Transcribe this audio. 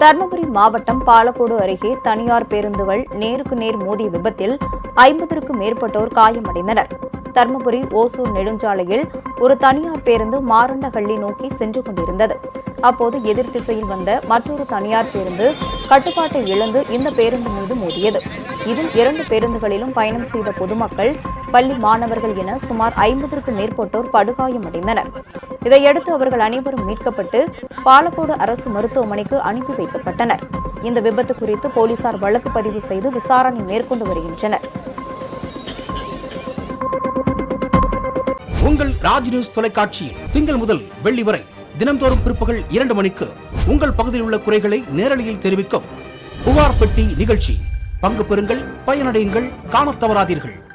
தருமபுரி மாவட்டம் பாலக்கோடு அருகே தனியார் பேருந்துகள் நேருக்கு நேர் மோதிய விபத்தில் ஐம்பதற்கும் மேற்பட்டோர் காயமடைந்தனர். தருமபுரி ஓசூர் நெடுஞ்சாலையில் ஒரு தனியார் பேருந்து மாரண்டஹள்ளி நோக்கி சென்று கொண்டிருந்தது. அப்போது எதிர் திசையில் வந்த மற்றொரு தனியார் பேருந்து கட்டுப்பாட்டை இழந்து இந்த பேருந்து மீது மோதியது. இதில் இரண்டு பேருந்துகளிலும் பயணம் செய்த பொதுமக்கள் பள்ளி மாணவர்கள் என சுமார் ஐம்பதற்கும் மேற்பட்டோர் படுகாயமடைந்தனர். இதையடுத்து அவர்கள் அனைவரும் மீட்கப்பட்டு பாலக்கோடு அரசு மருத்துவமனைக்கு அனுப்பி வைக்கப்பட்டனர். இந்த விபத்து குறித்து போலீசார் வழக்கு பதிவு செய்து விசாரணை மேற்கொண்டு வருகின்றனர். உங்கள் ராஜ் நியூஸ் தொலைக்காட்சியில் திங்கள் முதல் வெள்ளி வரை தினம்தோறும் பிற்பகல் இரண்டு மணிக்கு உங்கள் பகுதியில் உள்ள குறைகளை நேரலையில் தெரிவிக்கும் புகார் பெட்டி நிகழ்ச்சி. பங்கு பெறுங்கள் பயனடையுங்கள் காணத் தவறாதீர்கள்.